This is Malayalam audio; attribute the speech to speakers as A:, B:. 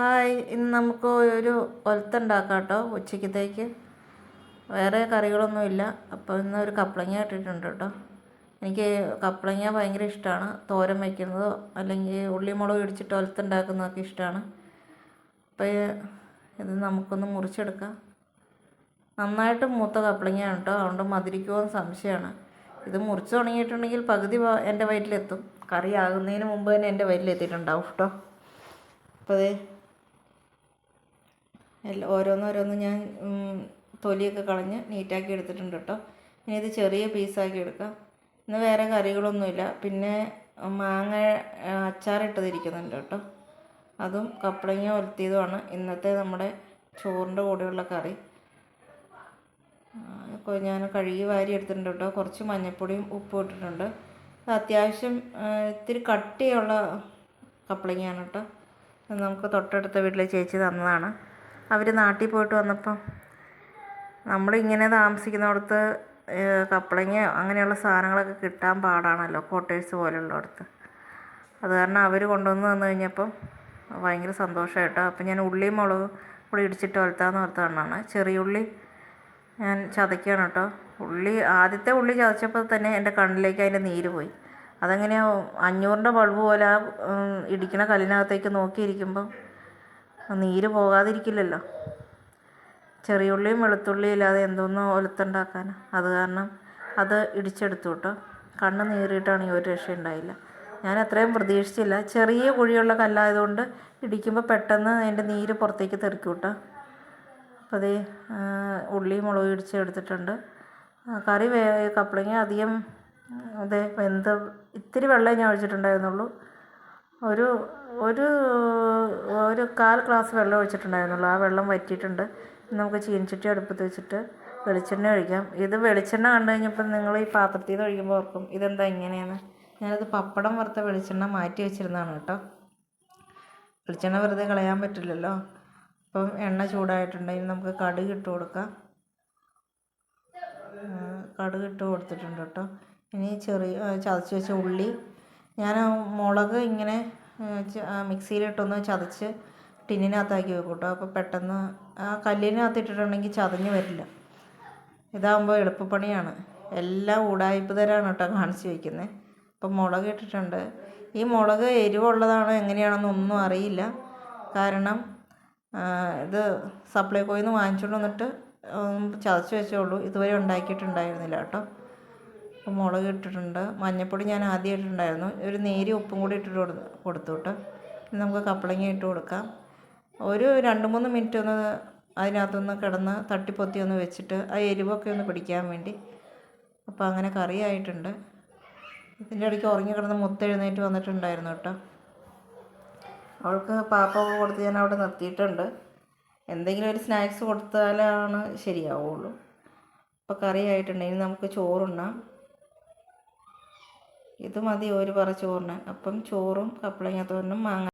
A: ഹായ് ഇന്ന് നമുക്ക് ഒരു ഒലത്തുണ്ടാക്കാം കേട്ടോ ഉച്ചക്കത്തേക്ക്. വേറെ കറികളൊന്നുമില്ല. അപ്പോൾ ഇന്ന് ഒരു കപ്ലങ്ങ ഇട്ടിട്ടുണ്ട് കേട്ടോ എനിക്ക് കപ്ലങ്ങ ഭയങ്കര ഇഷ്ടമാണ്. തോരൻ വയ്ക്കുന്നതോ അല്ലെങ്കിൽ ഉള്ളിമുളക് ഇടിച്ചിട്ട് ഒലത്തുണ്ടാക്കുന്നതൊക്കെ ഇഷ്ടമാണ്. അപ്പോൾ ഇത് നമുക്കൊന്ന് മുറിച്ചെടുക്കാം. നന്നായിട്ട് മൂത്ത കപ്ലങ്ങയാണ് കേട്ടോ അതുകൊണ്ട് മധുരിക്കുമോ എന്ന് സംശയമാണ്. ഇത് മുറിച്ച് തുടങ്ങിയിട്ടുണ്ടെങ്കിൽ പകുതി എന്റെ വയറ്റിലെത്തും. കറി ആകുന്നതിന് മുമ്പ് തന്നെ എന്റെ വയറ്റിലെത്തിയിട്ടുണ്ടാവും കേട്ടോ അപ്പോൾ ഓരോന്നോരോന്ന് ഞാൻ തൊലിയൊക്കെ കളഞ്ഞ് നീറ്റാക്കി എടുത്തിട്ടുണ്ട് കേട്ടോ ഇനി ഇത് ചെറിയ പീസാക്കി എടുക്കാം. ഇന്ന് വേറെ കറികളൊന്നുമില്ല. പിന്നെ മാങ്ങ അച്ചാറിട്ടതിരിക്കുന്നുണ്ട് കേട്ടോ അതും കപ്പളങ്ങ ഒലത്തിയതുമാണ് ഇന്നത്തെ നമ്മുടെ ചോറിന്റെ കൂടെയുള്ള കറി. ഞാൻ കഴുകി വാരി എടുത്തിട്ടുണ്ട് കേട്ടോ കുറച്ച് മഞ്ഞൾപ്പൊടിയും ഉപ്പും ഇട്ടിട്ടുണ്ട്. അത്യാവശ്യം ഇത്തിരി കട്ടിയുള്ള കപ്പളങ്ങയാണ് കേട്ടോ നമുക്ക് തൊട്ടടുത്ത വീട്ടിലെ ചേച്ചി തന്നതാണ്. അവർ നാട്ടിൽ പോയിട്ട് വന്നപ്പം നമ്മളിങ്ങനെ താമസിക്കുന്നിടത്ത് ഏഹ്, കപ്പളങ്ങയോ അങ്ങനെയുള്ള സാധനങ്ങളൊക്കെ കിട്ടാൻ പാടാണല്ലോ കോട്ടേഴ്സ് പോലുള്ളിടത്ത്. അത് കാരണം അവർ കൊണ്ടുവന്ന് തന്നു കഴിഞ്ഞപ്പം ഭയങ്കര സന്തോഷമായിട്ട് അപ്പം ഞാൻ ഉള്ളിയും മുളകും കൂടി ഇടിച്ചിട്ട് വലുത്താന്ന് ഓർത്താണ് ചെറിയ ഉള്ളി ഞാൻ ചതയ്ക്കുകയാണ് കേട്ടോ. ഉള്ളി ആദ്യത്തെ ഉള്ളി ചതച്ചപ്പോൾ തന്നെ എന്റെ കണ്ണിലേക്ക് അതിന്റെ നീര് പോയി. അതെങ്ങനെയോ അഞ്ഞൂറിന്റെ ബൾബ് പോലെ ആ ഇടിക്കണ കല്ലിനകത്തേക്ക് നോക്കിയിരിക്കുമ്പം നീര് പോകാതിരിക്കില്ലല്ലോ. ചെറിയുള്ളിയും വെളുത്തുള്ളിയും ഇല്ലാതെ എന്തോന്നോ ഒലുത്തുണ്ടാക്കാൻ അത് കാരണം അത് ഇടിച്ചെടുത്തു കേട്ടോ കണ്ണ് നീറിയിട്ടാണെങ്കിൽ ഒരു രക്ഷയുണ്ടായില്ല. ഞാൻ അത്രയും പ്രതീക്ഷിച്ചില്ല. ചെറിയ കുഴിയുള്ള കല്ലായതുകൊണ്ട് ഇടിക്കുമ്പോൾ പെട്ടെന്ന് അതിന്റെ നീര് പുറത്തേക്ക് തെറിക്കും കേട്ടോ അപ്പോൾ അതേ ഉള്ളിയും മുളകും ഇടിച്ച് എടുത്തിട്ടുണ്ട് കറി വേ കപ്ലിങ്ങ അധികം അതെ വെന്ത് ഇത്തിരി വെള്ളമേ ഞാൻ ഒഴിച്ചിട്ടുണ്ടായിരുന്നുള്ളൂ. ഒരു ഒരു ഒരു കാൽ ഗ്ലാസ് വെള്ളം ഒഴിച്ചിട്ടുണ്ടായിരുന്നുള്ളൂ. ആ വെള്ളം വറ്റിയിട്ടുണ്ട്. നമുക്ക് ചീനച്ചട്ടി അടുപ്പത്ത് വെച്ചിട്ട് വെളിച്ചെണ്ണ ഒഴിക്കാം. ഇത് വെളിച്ചെണ്ണ കണ്ടു കഴിഞ്ഞപ്പോൾ നിങ്ങൾ ഈ പാത്രത്തിൽ നിന്ന് ഒഴിക്കുമ്പോൾ ഓർക്കും ഇതെന്താ ഇങ്ങനെയെന്ന്? ഞാനത് പപ്പടം വറുത്ത വെളിച്ചെണ്ണ മാറ്റി വെച്ചിരുന്നതാണ് കേട്ടോ. വെളിച്ചെണ്ണ വെറുതെ കളയാൻ പറ്റില്ലല്ലോ. അപ്പം എണ്ണ ചൂടായിട്ടുണ്ടെങ്കിൽ നമുക്ക് കടുക് ഇട്ട് കൊടുക്കാം. കടുക് ഇട്ട് കൊടുത്തിട്ടുണ്ട് കേട്ടോ. ഇനി ചെറിയ ചതച്ച് വെച്ച ഉള്ളി. ഞാൻ മുളക് ഇങ്ങനെ മിക്സിയിലിട്ടൊന്ന് ചതച്ച് ടിന്നിനകത്താക്കി വെക്കും കേട്ടോ അപ്പോൾ പെട്ടെന്ന് ആ കല്ലിനകത്ത് ഇട്ടിട്ടുണ്ടെങ്കിൽ ചതഞ്ഞ് വരില്ല. ഇതാകുമ്പോൾ എളുപ്പപ്പണിയാണ്. എല്ലാം ഉടായ്പ തരാണ് കേട്ടോ കാണിച്ച് വയ്ക്കുന്നത് ഇപ്പം മുളക് ഇട്ടിട്ടുണ്ട്. ഈ മുളക് എരിവുള്ളതാണോ എങ്ങനെയാണെന്നൊന്നും അറിയില്ല. കാരണം ഇത് സപ്ലൈകോയിൽ നിന്ന് വാങ്ങിച്ചുകൊണ്ട് വന്നിട്ട് ചതച്ച് വെച്ചേ ഇതുവരെ ഉണ്ടാക്കിയിട്ടുണ്ടായിരുന്നില്ല കേട്ടോ. അപ്പോൾ മുളക് ഇട്ടിട്ടുണ്ട് മഞ്ഞൾപ്പൊടി ഞാൻ ആദ്യം ഇട്ടിട്ടുണ്ടായിരുന്നു. ഒരു നേരിയ ഉപ്പും കൂടി ഇട്ടിട്ട് കൊടു- കൊടുത്തു കേട്ടോ. ഇനി നമുക്ക് കപ്പളങ്ങ ഇട്ട് കൊടുക്കാം. ഒരു രണ്ട് മൂന്ന് മിനിറ്റ് ഒന്ന് അതിനകത്തൊന്ന് കിടന്ന് തട്ടിപ്പൊത്തി ഒന്ന് വെച്ചിട്ട് ആ എരിവൊക്കെ ഒന്ന് പിടിക്കാൻ വേണ്ടി. അപ്പോൾ അങ്ങനെ കറി ആയിട്ടുണ്ട്. ഇതിന്റെ ഇടയ്ക്ക് ഉറങ്ങി കിടന്ന് മുത്തെഴുന്നേറ്റ് വന്നിട്ടുണ്ടായിരുന്നു കേട്ടോ. അവൾക്ക് പാപ്പ കൊടുത്ത് ഞാൻ അവിടെ നിർത്തിയിട്ടുണ്ട്. എന്തെങ്കിലും ഒരു സ്നാക്സ് കൊടുത്താലാണ് ശരിയാവുള്ളൂ. അപ്പോൾ കറി ആയിട്ടുണ്ട്. ഇനി നമുക്ക് ചോറുണ്ണാം. ഇത് മതി ഒരു പറ ചോറിന്. അപ്പം ചോറും കപ്പളങ്ങ തോരനും മാങ്ങ